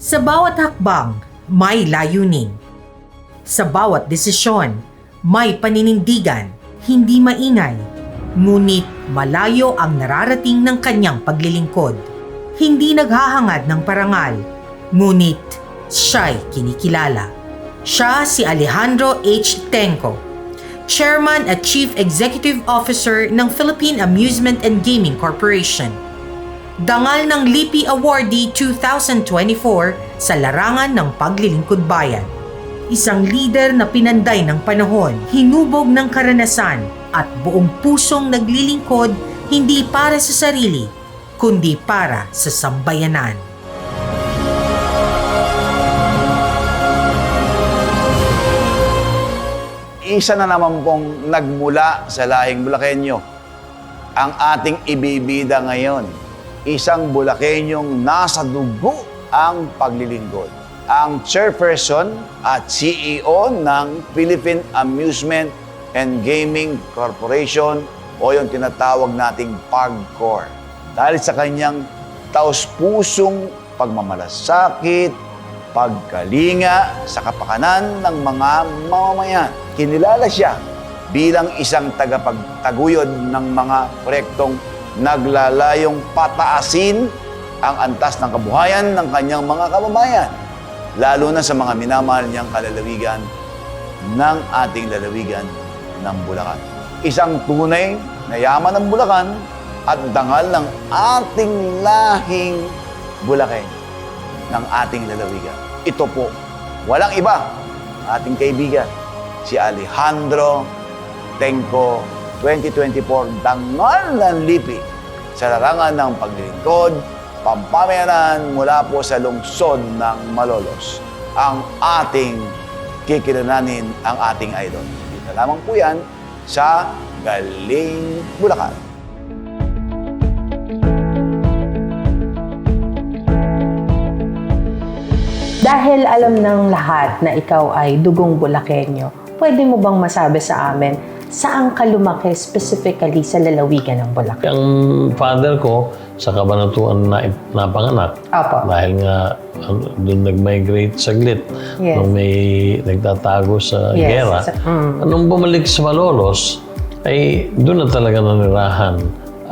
Sa bawat hakbang, may layunin. Sa bawat desisyon, may paninindigan, hindi maingay. Ngunit malayo ang nararating ng kanyang paglilingkod. Hindi naghahangad ng parangal, ngunit siya'y kinikilala. Siya si Alejandro H. Tenco, Chairman at Chief Executive Officer ng Philippine Amusement and Gaming Corporation. Dangal ng Lipi Awardee 2024 sa larangan ng paglilingkod bayan. Isang leader na pinanday ng panahon, hinubog ng karanasan at buong pusong naglilingkod hindi para sa sarili, kundi para sa sambayanan. isa na naman pong nagmula sa lahing Bulakenyo. Ang ating ibibida ngayon, isang Bulakenyong nasa dugo ang paglilingkod. Ang chairperson at CEO ng Philippine Amusement and Gaming Corporation o yung tinatawag nating PAGCOR. Dahil sa kanyang taus-pusong pagmamalasakit, pagkalinga sa kapakanan ng mga mamamayan. Kinilala siya bilang isang tagapagtaguyod ng mga proyektong naglalayong pataasin ang antas ng kabuhayan ng kanyang mga kababayan, lalo na sa mga minamahal niyang kalalawigan ng ating lalawigan ng Bulacan. Isang tunay na yaman ng Bulacan at dangal ng ating lahing Bulacan ng ating lalawigan. Ito po, walang iba, ating kaibigan, si Alejandro Tenco 2024 Dangal ng Lipi sa larangan ng paglilingkod, pampamayanan mula po sa lungsod ng Malolos. Ang ating kikilananin ang ating idol. Dito lamang po yan sa Galing Bulacan. Dahil alam ng lahat na ikaw ay dugong Bulakenyo, pwede mo bang masabi sa amin saan ka lumaki specifically sa lalawigan ng Bulacan? Ang father ko, sa kabanatuan na napanganak. Apo. Dahil nga ano, doon nag-migrate saglit. Yes. Nung may nagtatago sa Yes, gera. sa- mm. Nung bumalik sa Malolos, ay doon na talaga nanirahan.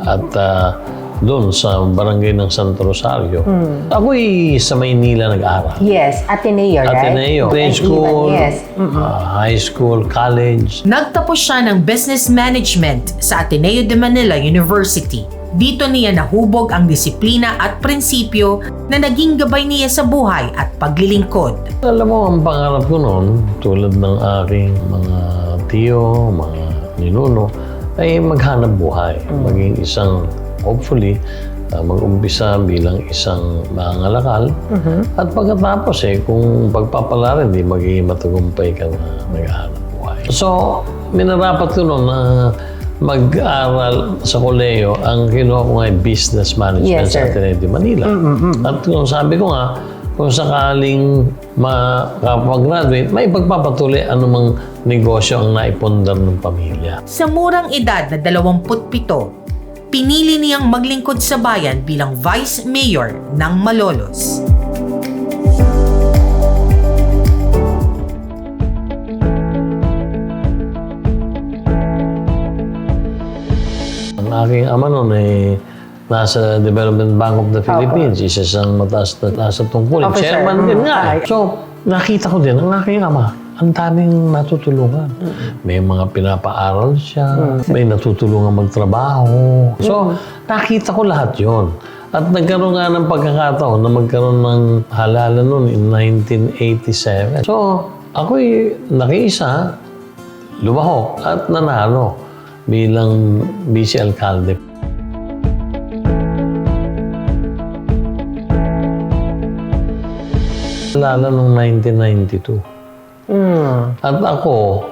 At ah, doon sa barangay ng Santo Rosario. Mm. Ako'y sa Maynila nag-aral. Yes, Ateneo, right? Ateneo, grade school, even, yes. Mm. ah, high school, college. Nagtapos siya ng Business Management sa Ateneo de Manila University. Dito niya nahubog ang disiplina at prinsipyo na naging gabay niya sa buhay at paglilingkod. Alam mo, ang pangarap ko noon, tulad ng aking mga tiyo, mga ninuno, ay maghanap buhay. Maging isang, hopefully, uh, mag-umpisa bilang isang mangalakal. At pagkatapos eh, kung pagpapala rin, di magiging matagumpay ka na naghahanap buhay. So, minarapat ko noon na mag-aral sa koleyo, ang kinuha ko nga ay business management Yes, sa. Ateneo de Manila. At kung sabi ko nga, kung sakaling makapag-graduate, may pagpapatuloy anumang negosyo ang naipundar ng pamilya. Sa murang edad na 27, pinili niyang maglingkod sa bayan bilang Vice Mayor ng Malolos. Ang aking ama noon ay nasa Development Bank of the Philippines, isa siyang mataas na nasa tungkulin. Chairman din nga. So, nakita ko din, ang aking ama, ang daming natutulungan. May mga pinapaaral siya, may natutulungan magtrabaho. So, nakita ko lahat yon. At nagkaroon nga ng pagkakataon na magkaroon ng halala noon in 1987. So, ako'y nakiisa, lumahok at nanalo bilang vice alcalde. Lala nung 1992. Mm. At ako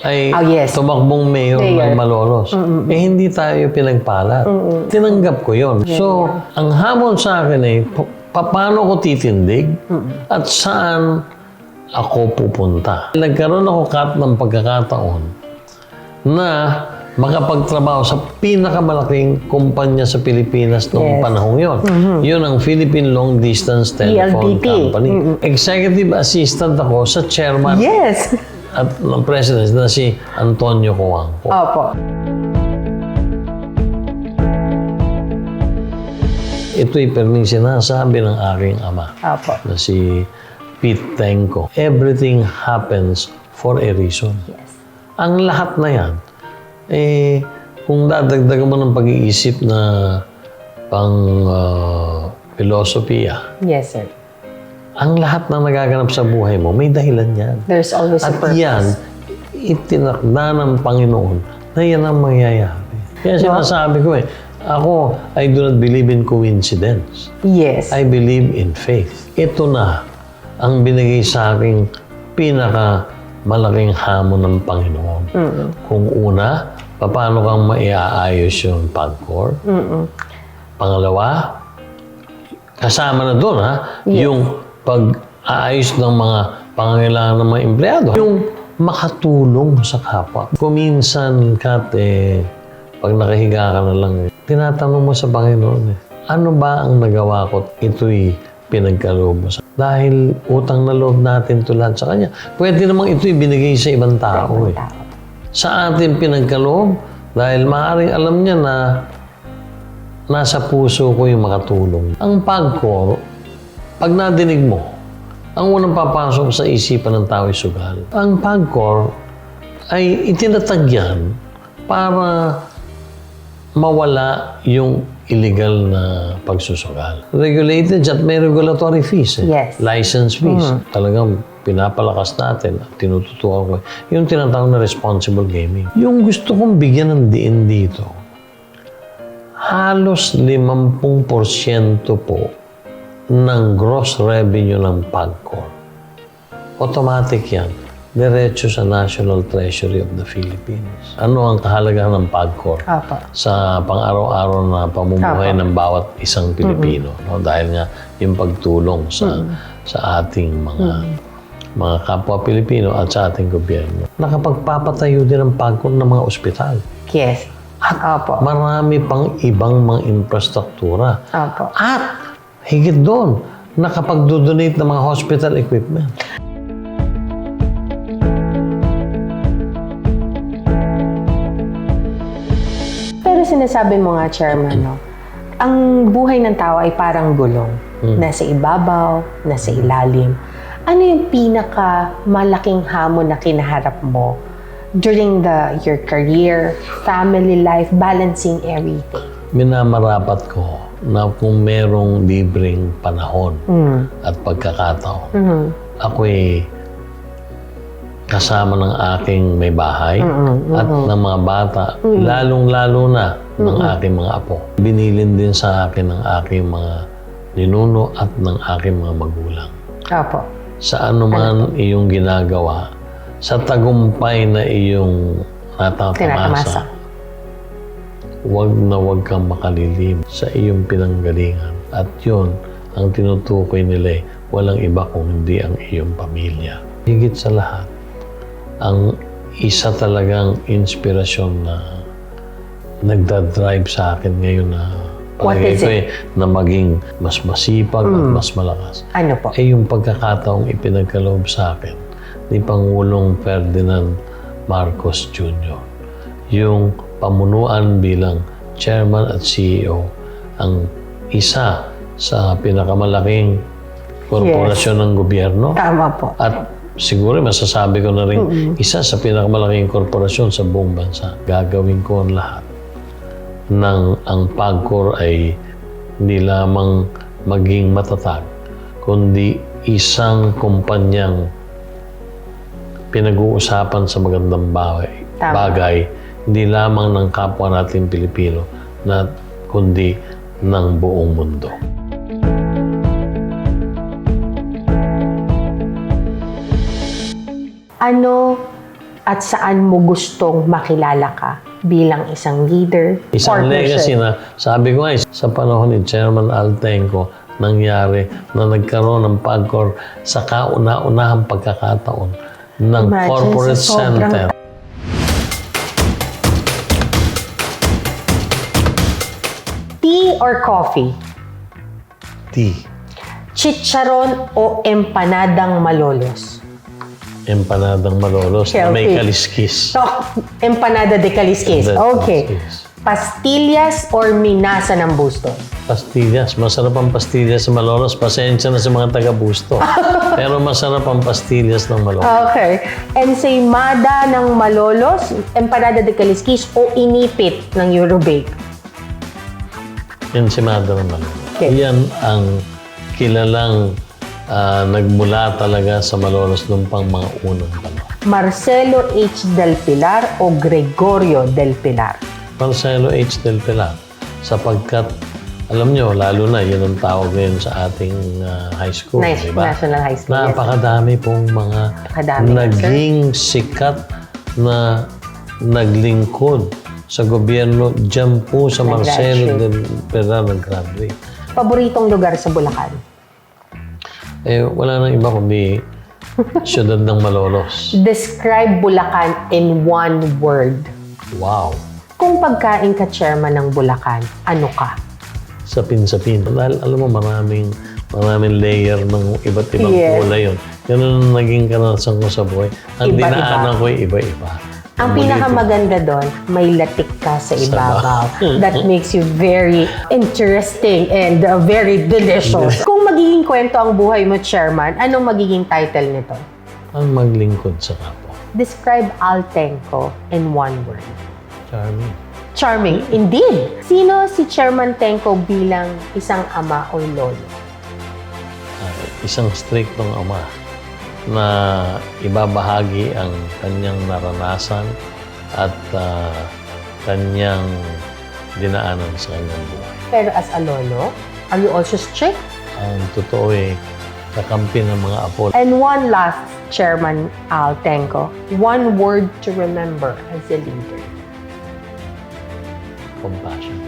ay Oh, yes. tumakbong mayor, Mayor. ng Malolos. Eh, hindi tayo pinagpalat. Tinanggap ko yon. So, ang hamon sa akin ay, pa- paano ko titindig at saan ako pupunta. Nagkaroon ako kat ng pagkakataon na makapagtrabaho sa pinakamalaking kumpanya sa Pilipinas noong Yes. panahong yon. Yun ang Philippine Long Distance Telephone PLDT. Company. Executive assistant ako sa chairman Yes. at ng president na si Antonio Coangco. Opo. Ito'y perning sinasabi ng aking ama Opo. na si Pete Tenko. Everything happens for a reason. Yes. Ang lahat na yan, eh, kung dadagdagan mo ng pag-iisip na pang ah, filosofiya, Yes, sir. ang lahat na nagaganap sa buhay mo, may dahilan yan. There's always a At purpose. yan, itinakda ng Panginoon na yan ang mangyayari. Kaya sinasabi ko eh, ako, I do not believe in coincidence. Yes. I believe in faith. Ito na ang binigay sa aking pinaka malaking hamon ng Panginoon. Kung una, paano kang maiaayos yung pagkor? Pangalawa, kasama na doon ha, yung pag-aayos ng mga pangangailangan ng mga empleyado. Yung makatulong sa kapwa. Kuminsan, Kat, eh, pag nakahiga ka na lang, eh, tinatanong mo sa Panginoon, eh, ano ba ang nagawa ko? Ito'y pinagkaloob mo sa Dahil utang na loob natin to lahat sa Kanya. Pwede namang ito'y binigay sa ibang tao. Eh. Sa atin pinagkaloob, dahil maaaring alam niya na nasa puso ko yung makatulong. Ang pagkor, pag nadinig mo, ang unang papasok sa isipan ng tao ay sugal. Ang pagkor ay itinatag yan para mawala yung illegal na pagsusugal. Regulated at may regulatory fees. Eh. Yes. License fees. Talagang pinapalakas natin at tinututukan ko. Yung tinatawag na responsible gaming. Yung gusto kong bigyan ng diin dito, halos 50% po ng gross revenue ng PAGCOR. Automatic yan. Diretso sa National Treasury of the Philippines. Ano ang kahalagahan ng PAGCOR? Opo. sa pang-araw-araw na pamumuhay ng bawat isang Pilipino no dahil nga yung pagtulong sa sa ating mga mga kapwa Pilipino at sa ating gobyerno nakapagpapatayo din ng pagkon ng mga ospital Yes. Opo. marami pang ibang mga infrastruktura Opo. at higit doon nakapag-donate ng mga hospital equipment sinasabi mo nga, Chairman, no? Ang buhay ng tao ay parang gulong. Nasa ibabaw, nasa ilalim. Ano yung pinaka malaking hamon na kinaharap mo during the your career, family life, balancing everything? minamarapat ko na kung merong libreng panahon Mm. at pagkakataon Mhm. ako'y kasama ng aking may bahay at ng mga bata, lalong-lalo na ng aking mga apo. Binilin din sa akin ng aking mga ninuno at ng aking mga magulang. Opo. Sa anuman iyong ginagawa, sa tagumpay na iyong natatamasa, huwag na huwag kang makalilim sa iyong pinanggalingan. At yun, ang tinutukoy nila eh, walang iba kung hindi ang iyong pamilya. Higit sa lahat, ang isa talagang inspirasyon na nagdadrive sa akin ngayon na What palagay is ko it? eh, na maging mas masipag at mas malakas Ano po? ay yung pagkakataong ipinagkaloob sa akin ni Pangulong Ferdinand Marcos Jr. Yung pamunuan bilang chairman at CEO ang isa sa pinakamalaking korporasyon ng gobyerno Tama po. at siguro masasabi ko na rin isa sa pinakamalaking korporasyon sa buong bansa. Gagawin ko ang lahat ng ang PAGCOR ay hindi lamang maging matatag, kundi isang kumpanyang pinag-uusapan sa magandang bagay, Tama. bagay hindi lamang ng kapwa natin Pilipino, na kundi ng buong mundo. ano at saan mo gustong makilala ka bilang isang leader Isang or legacy person? na, sabi ko nga, sa panahon ni Chairman Altenco, nangyari na nagkaroon ng pagkor sa kauna-unahang pagkakataon ng Imagine, corporate center. Tea or coffee? T. Chicharon o empanadang malolos? Empanadang malolos na may Healthy. kaliskis. So, empanada de calisquis. De Okay. Calisquis. Pastillas or minasa ng bustos? Pastillas. Masarap ang pastillas sa malolos. Pasensya na sa mga taga-busto. Pero masarap ang pastillas ng malolos. Okay. Ensaymada ng malolos, empanada de calisquis o inipit ng Eurobake? Ensimada ng malolos. Okay. Yan ang kilalang ah, nagmula talaga sa malolos nung pang mga unang panahon. Marcelo H. Del Pilar o Gregorio Del Pilar? Marcelo H. Del Pilar. Sapagkat, alam nyo, lalo na, yun ang tawag ngayon sa ating ah, high school, Nice, di ba? National High School. yes. Napakadami pong mga Napakadami, naging sikat na naglingkod sa gobyerno dyan po sa Marcelo Del Pilar nag-graduate. Paboritong lugar sa Bulacan? Eh, wala nang iba kundi syudad ng Malolos. Describe Bulacan in one word. Wow! Kung pagkain ka chairman ng Bulacan, ano ka? Sapin-sapin. Dahil alam mo, maraming maraming layer ng iba't ibang Yes. kulay yun. Ganun ang naging karanasan ko sa buhay. Ang Iba-iba. dinaanan ko ay iba-iba. Ang pinakamaganda doon, may latik ka sa ibabaw. That makes you very interesting and uh, very delicious. Magiging kwento ang buhay mo, Chairman, anong magiging title nito? Ang maglingkod sa kapwa. Describe Altenco in one word. Charming. Charming, indeed. Sino si Chairman Tenko bilang isang ama o lolo? Ah, isang striktong ama na ibabahagi ang kanyang naranasan at ah, kanyang dinaanan sa kanyang buhay. Pero as a lolo, are you also strict? Ang totoo eh, kakampi ng mga apo. And one last, Chairman Al Tenko, one word to remember as a leader. Compassion.